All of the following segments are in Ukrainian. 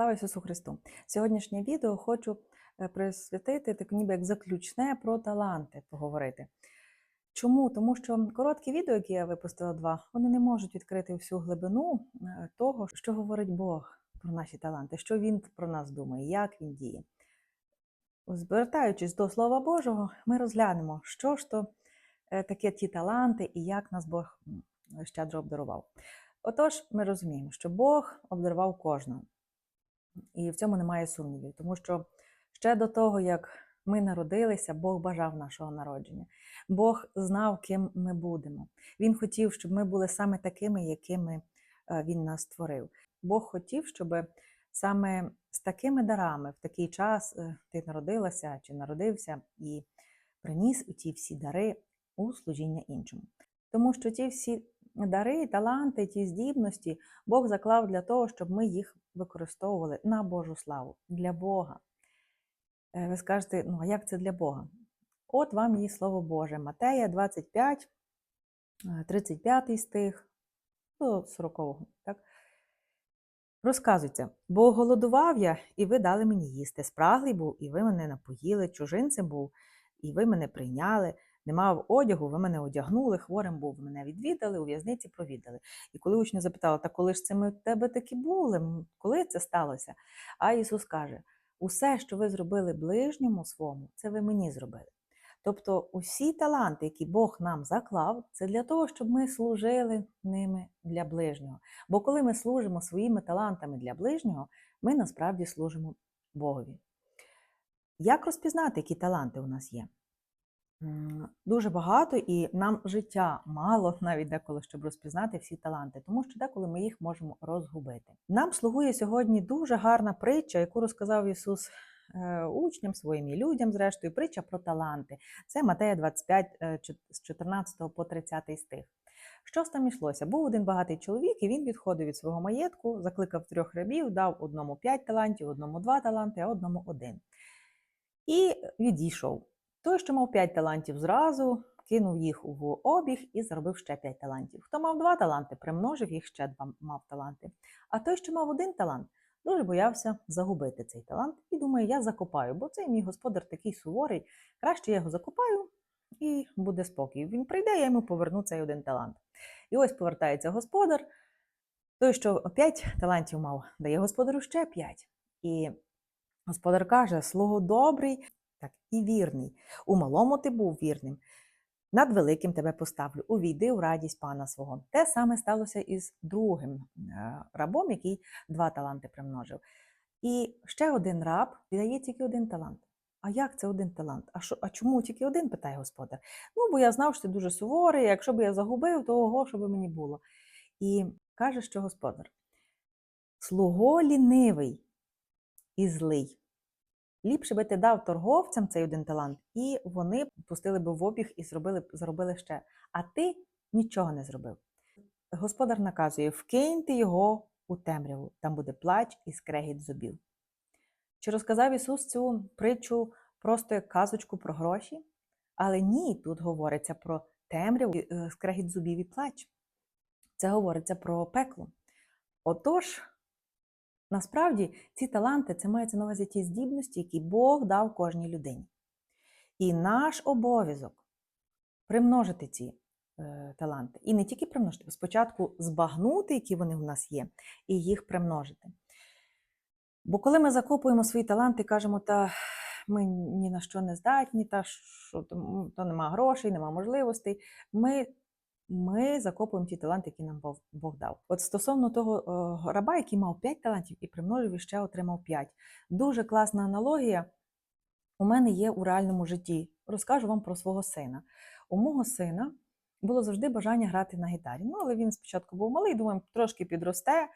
Слава Ісусу Христу! Сьогоднішнє відео хочу е, присвятити так ніби як заключне про таланти поговорити. Чому? Тому що короткі відео, які я випустила два, вони не можуть відкрити всю глибину е, того, що говорить Бог про наші таланти, що Він про нас думає, як Він діє. Звертаючись до Слова Божого, ми розглянемо, що ж то е, таке ті таланти і як нас Бог щедро обдарував. Отож, ми розуміємо, що Бог обдарував кожного. І в цьому немає сумнівів, тому що ще до того, як ми народилися, Бог бажав нашого народження. Бог знав, ким ми будемо. Він хотів, щоб ми були саме такими, якими е, Він нас створив. Бог хотів, щоб саме з такими дарами в такий час е, ти народилася чи народився і приніс у ті всі дари у служіння іншому. Тому що ті всі дари, таланти, ті здібності Бог заклав для того, щоб ми їх використовували на Божу славу, для Бога. Е, Ви скажете, ну а як це для Бога? От вам є Слово Боже, Матея 25, е, 35 стих до 40. Так? Розказується, бо голодував я, і ви дали мені їсти. Спраглий був, і ви мене напоїли, чужинцем був, і ви мене прийняли. Не мав одягу, ви мене одягнули, хворим був, мене відвідали, у в'язниці провідали. І коли учні запитали, та коли ж це ми в тебе такі були? Коли це сталося? А Ісус каже: усе, що ви зробили ближньому свому, це ви мені зробили. Тобто усі таланти, які Бог нам заклав, це для того, щоб ми служили ними для ближнього. Бо коли ми служимо своїми талантами для ближнього, ми насправді служимо Богові. Як розпізнати, які таланти у нас є? Дуже багато, і нам життя мало навіть деколи, щоб розпізнати всі таланти, тому що деколи ми їх можемо розгубити. Нам слугує сьогодні дуже гарна притча, яку розказав Ісус е, учням, своїм і людям, зрештою, притча про таланти. Це Матея 25, е, з 14 по 30 стих. Що там йшлося? Був один багатий чоловік, і він відходив від свого маєтку, закликав трьох рабів, дав одному п'ять талантів, одному два таланти, а одному один. І відійшов. Той, що мав 5 талантів зразу, кинув їх в обіг і заробив ще 5 талантів. Хто мав 2 таланти, примножив їх ще 2 мав таланти. А той, що мав один талант, дуже боявся загубити цей талант і думає, я закопаю, бо цей мій господар такий суворий, краще я його закопаю і буде спокій. Він прийде, я йому поверну цей один талант. І ось повертається господар. Той, що 5 талантів мав, дає господарю ще 5. І господар каже: слуго добрий так, і вірний. У малому ти був вірним. Над великим тебе поставлю, увійди у радість пана свого. Те саме сталося і з другим е, рабом, який два таланти примножив. І ще один раб дає тільки один талант. А як це один талант? А, що, а чому тільки один? питає господар. Ну, бо я знав, що ти дуже суворий, якщо б я загубив, то ого, що би мені було. І каже, що господар: слуго лінивий і злий. Ліпше би ти дав торговцям цей один талант, і вони пустили би в обіг і зробили, заробили ще. А ти нічого не зробив. Господар наказує: вкиньте його у темряву, там буде плач і скрегіт зубів. Чи розказав Ісус цю притчу просто як казочку про гроші? Але ні, тут говориться про темряву, е, скрегіт зубів і плач. Це говориться про пекло. Отож, Насправді, ці таланти це мається на увазі ті здібності, які Бог дав кожній людині. І наш обов'язок примножити ці е, таланти. І не тільки примножити, спочатку збагнути, які вони в нас є, і їх примножити. Бо коли ми закопуємо свої таланти, кажемо, та ми ні на що не здатні, та що то, нема грошей, нема можливостей. Ми ми закопуємо ті таланти, які нам Бог, дав. От стосовно того е, раба, який мав 5 талантів і примножив і ще отримав 5. Дуже класна аналогія у мене є у реальному житті. Розкажу вам про свого сина. У мого сина було завжди бажання грати на гітарі. Ну, але він спочатку був малий, думаємо, трошки підросте,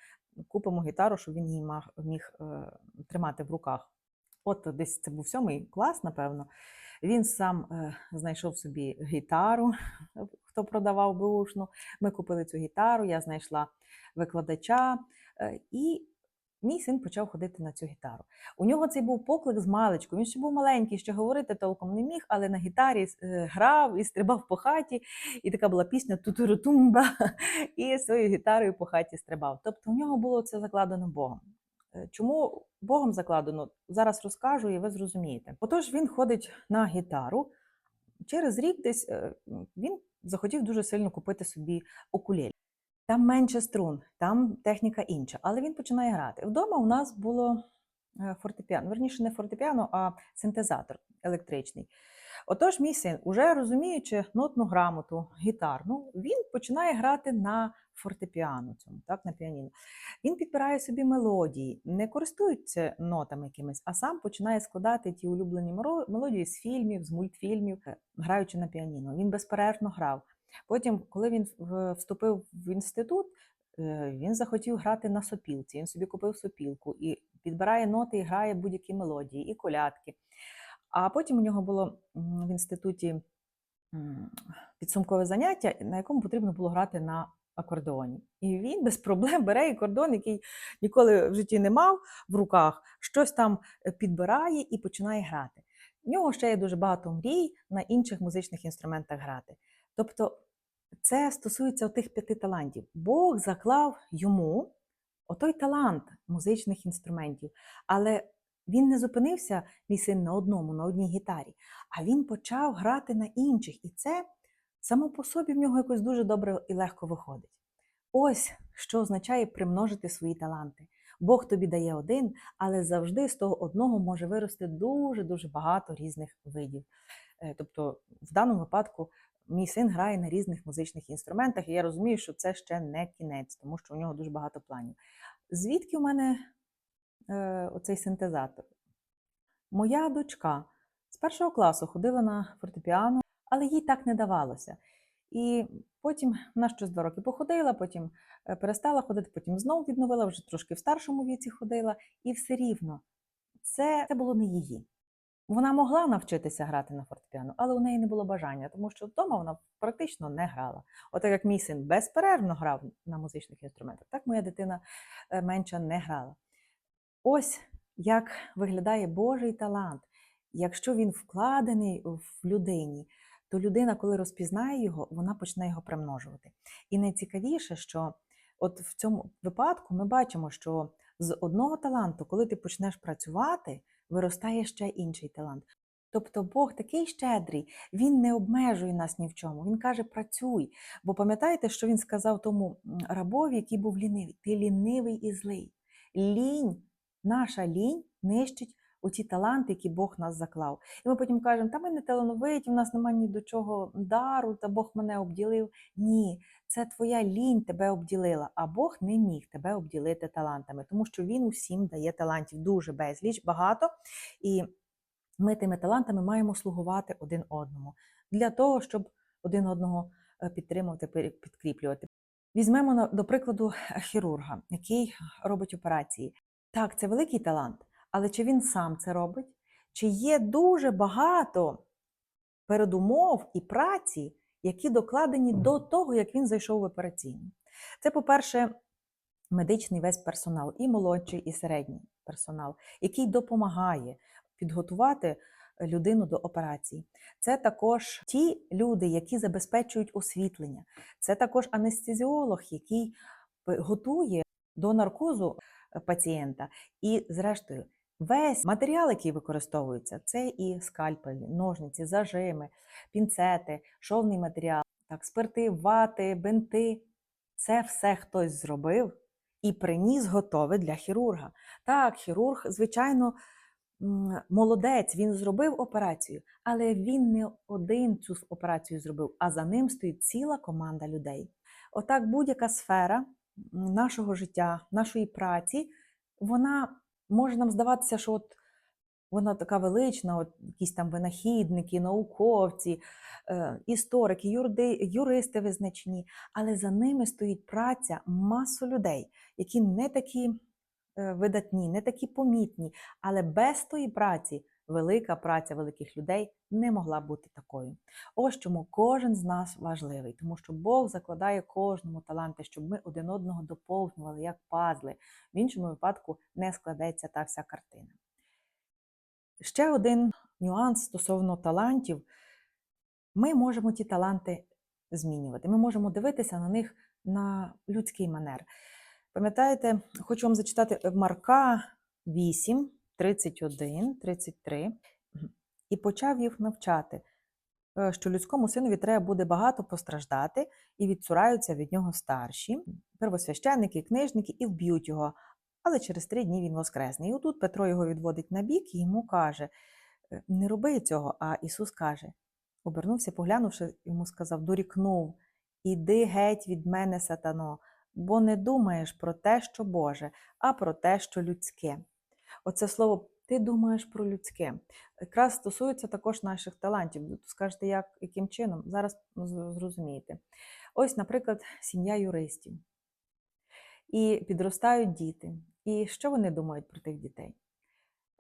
купимо гітару, щоб він її міг е, тримати в руках. От десь це був сьомий клас, напевно. Він сам е, знайшов собі гітару, хто продавав беушну. Ми купили цю гітару, я знайшла викладача, е, і мій син почав ходити на цю гітару. У нього цей був поклик з маличку. Він ще був маленький, ще говорити толком не міг, але на гітарі е, грав і стрибав по хаті. І така була пісня Тутурутумба, і своєю гітарою по хаті стрибав. Тобто у нього було це закладено Богом. Е, Чому Богом закладено? Зараз розкажу, і ви зрозумієте. Отож, він ходить на гітару. Через рік десь е, він захотів дуже сильно купити собі окулелі. Там менше струн, там техніка інша, але він починає грати. Вдома у нас було е, фортепіано, верніше не фортепіано, а синтезатор електричний. Отож, мій син, уже розуміючи нотну грамоту, гітарну, він починає грати на фортепіано, цьому, так, на піаніно. Він підбирає собі мелодії, не користується нотами якимись, а сам починає складати ті улюблені мелодії з фільмів, з мультфільмів, е, граючи на піаніно. Він безперервно грав. Потім, коли він вступив в інститут, е, він захотів грати на сопілці. Він собі купив сопілку і підбирає ноти і грає будь-які мелодії, і колядки. А потім у нього було в інституті підсумкове заняття, на якому потрібно було грати на акордеоні. І він без проблем бере акордеон, який ніколи в житті не мав в руках, щось там е, підбирає і починає грати. В нього ще є дуже багато мрій на інших музичних інструментах грати. Тобто це стосується тих п'яти талантів. Бог заклав йому отой талант музичних інструментів. Але він не зупинився, мій син, на одному, на одній гітарі, а він почав грати на інших. І це само по собі в нього якось дуже добре і легко виходить. Ось що означає примножити свої таланти. Бог тобі дає один, але завжди з того одного може вирости дуже-дуже багато різних видів. Е, Тобто, в даному випадку мій син грає на різних музичних інструментах, і я розумію, що це ще не кінець, тому що у нього дуже багато планів. Звідки у мене оцей синтезатор? Моя дочка з першого класу ходила на фортепіано, але їй так не давалося. І потім вона щось два роки походила, потім е, перестала ходити, потім знову відновила, вже трошки в старшому віці ходила, і все рівно це, це було не її. Вона могла навчитися грати на фортепіано, але у неї не було бажання, тому що вдома вона практично не грала. От як мій син безперервно грав на музичних інструментах, так моя дитина е, менша не грала. Ось як виглядає Божий талант. Якщо він вкладений в людині, то людина, коли розпізнає його, вона почне його примножувати. І найцікавіше, що от в цьому випадку ми бачимо, що з одного таланту, коли ти почнеш працювати, виростає ще інший талант. Тобто Бог такий щедрий, він не обмежує нас ні в чому. Він каже: працюй. Бо пам'ятаєте, що він сказав тому рабові, який був лінивий? Ти лінивий і злий. Лінь, наша лінь нищить оті таланти, які Бог нас заклав. І ми потім кажемо, та ми не талановиті, в нас немає ні до чого дару, та Бог мене обділив. Ні, це твоя лінь тебе обділила, а Бог не міг тебе обділити талантами, тому що Він усім дає талантів дуже безліч, багато. І ми тими талантами маємо слугувати один одному для того, щоб один одного е, підтримувати, підкріплювати. Візьмемо до прикладу хірурга, який робить операції. Так, це великий талант, але чи він сам це робить? Чи є дуже багато передумов і праці, які докладені до того, як він зайшов в операційну? Це, по-перше, медичний весь персонал, і молодший, і середній персонал, який допомагає підготувати людину до операції. Це також ті люди, які забезпечують освітлення. Це також анестезіолог, який готує до наркозу пацієнта. І, зрештою, весь матеріал, який використовується, це і скальпелі, ножниці, зажими, пінцети, шовний матеріал, так, спирти, вати, бинти. Це все хтось зробив і приніс готове для хірурга. Так, хірург, звичайно, молодець, він зробив операцію, але він не один цю операцію зробив, а за ним стоїть ціла команда людей. Отак, будь-яка сфера нашого життя, нашої праці, вона може нам здаватися, що от вона така велична, от якісь там винахідники, науковці, е, історики, юрди, юристи визначні, але за ними стоїть праця масу людей, які не такі е, видатні, не такі помітні, але без тої праці велика праця великих людей не могла бути такою. Ось чому кожен з нас важливий, тому що Бог закладає кожному таланти, щоб ми один одного доповнювали як пазли. В іншому випадку не складеться та вся картина. Ще один нюанс стосовно талантів. Ми можемо ті таланти змінювати. Ми можемо дивитися на них на людський манер. Пам'ятаєте, хочу вам зачитати Марка 8, 31, 33. І почав їх навчати, е, що людському синові треба буде багато постраждати, і відцураються від нього старші, первосвященники, книжники, і вб'ють його. Але через три дні він воскресне. І отут Петро його відводить на бік і йому каже: «Е, не роби цього. А Ісус каже: обернувся, поглянувши, йому сказав, дорікнув: Іди геть від мене, сатано, бо не думаєш про те, що Боже, а про те, що людське. Оце слово ти думаєш про людське. Якраз стосується також наших талантів. Скажете, як, яким чином? Зараз ну, зрозумієте. Ось, наприклад, сім'я юристів. І підростають діти. І що вони думають про тих дітей?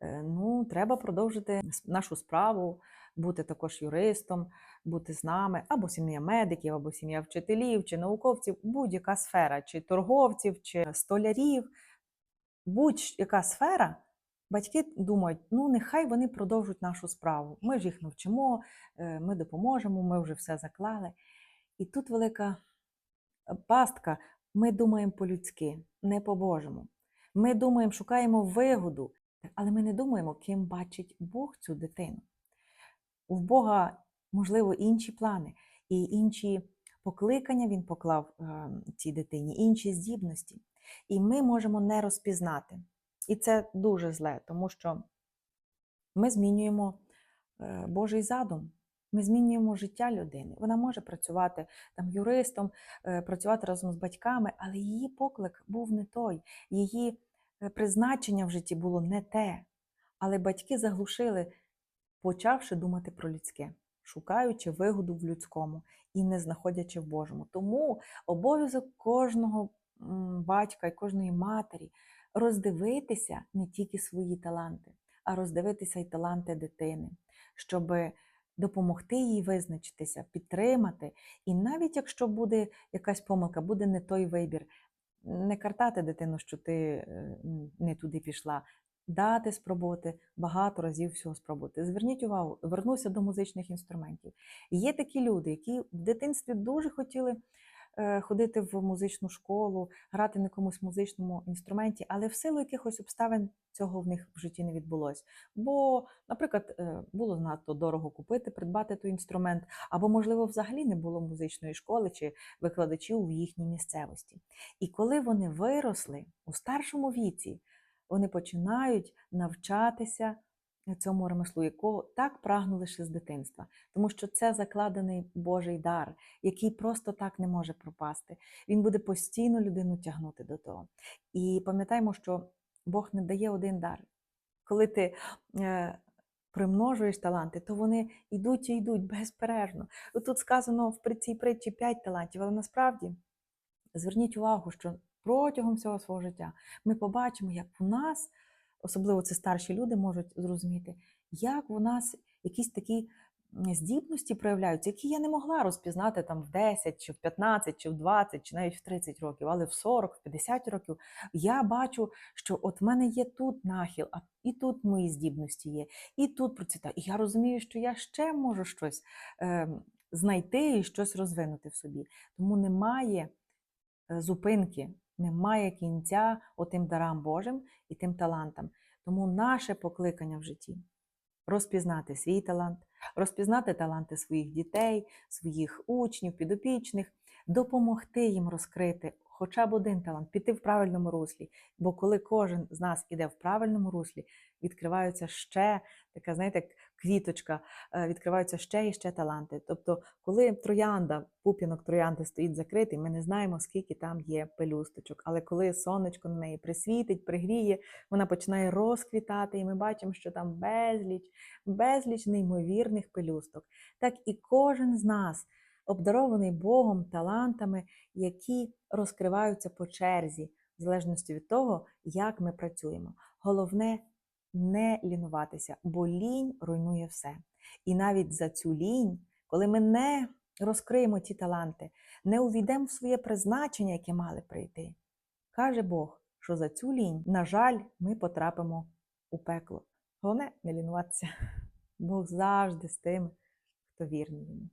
Е, Ну, треба продовжити нашу справу, бути також юристом, бути з нами, або сім'я медиків, або сім'я вчителів чи науковців, будь-яка сфера, чи торговців, чи столярів, будь-яка сфера. Батьки думають, ну нехай вони продовжують нашу справу. Ми ж їх навчимо, е, ми допоможемо, ми вже все заклали. І тут велика е, пастка. Ми думаємо по-людськи, не по-божому. Ми думаємо, шукаємо вигоду, але ми не думаємо, ким бачить Бог цю дитину. У Бога, можливо, інші плани і інші покликання він поклав е, цій дитині, інші здібності. І ми можемо не розпізнати. І це дуже зле, тому що ми змінюємо е, Божий задум. Ми змінюємо життя людини. Вона може працювати там юристом, е, працювати разом з батьками, але її поклик був не той, її е, призначення в житті було не те. Але батьки заглушили, почавши думати про людське, шукаючи вигоду в людському і не знаходячи в Божому. Тому обов'язок кожного батька і кожної матері роздивитися не тільки свої таланти, а роздивитися й таланти дитини, щоб допомогти їй визначитися, підтримати. І навіть якщо буде якась помилка, буде не той вибір, не картати дитину, що ти е, не туди пішла, дати спробувати, багато разів всього спробувати. Зверніть увагу, вернуся до музичних інструментів. Є такі люди, які в дитинстві дуже хотіли ходити в музичну школу, грати на якомусь музичному інструменті, але в силу якихось обставин цього в них в житті не відбулося. Бо, наприклад, е, було надто дорого купити, придбати той інструмент, або, можливо, взагалі не було музичної школи чи викладачів в їхній місцевості. І коли вони виросли у старшому віці, вони починають навчатися цьому ремеслу, якого так прагнули ще з дитинства, тому що це закладений Божий дар, який просто так не може пропасти. Він буде постійно людину тягнути до того. І пам'ятаємо, що Бог не дає один дар. Коли ти е, примножуєш таланти, то вони йдуть і йдуть безперервно. Тут сказано в цій притчі п'ять талантів, але насправді зверніть увагу, що протягом всього свого життя ми побачимо, як у нас, особливо це старші люди, можуть зрозуміти, як у нас якісь такі здібності проявляються, які я не могла розпізнати там в 10, чи в 15, чи в 20, чи навіть в 30 років, але в 40, в 50 років я бачу, що от в мене є тут нахил, а і тут мої здібності є, і тут процвітає. І я розумію, що я ще можу щось е, знайти і щось розвинути в собі. Тому немає е, зупинки, немає кінця отим дарам Божим і тим талантам. Тому наше покликання в житті розпізнати свій талант, розпізнати таланти своїх дітей, своїх учнів, підопічних, допомогти їм розкрити хоча б один талант, піти в правильному руслі. Бо коли кожен з нас іде в правильному руслі, відкриваються ще така, знаєте, квіточка, е, відкриваються ще і ще таланти. Тобто, коли троянда, пупінок троянди стоїть закритий, ми не знаємо, скільки там є пелюсточок. Але коли сонечко на неї присвітить, пригріє, вона починає розквітати, і ми бачимо, що там безліч, безліч неймовірних пелюсток. Так і кожен з нас обдарований Богом талантами, які розкриваються по черзі, в залежності від того, як ми працюємо. Головне не лінуватися, бо лінь руйнує все. І навіть за цю лінь, коли ми не розкриємо ті таланти, не увійдемо в своє призначення, яке мали прийти, каже Бог, що за цю лінь, на жаль, ми потрапимо у пекло. Головне не лінуватися. Бог завжди з тим, хто вірний йому.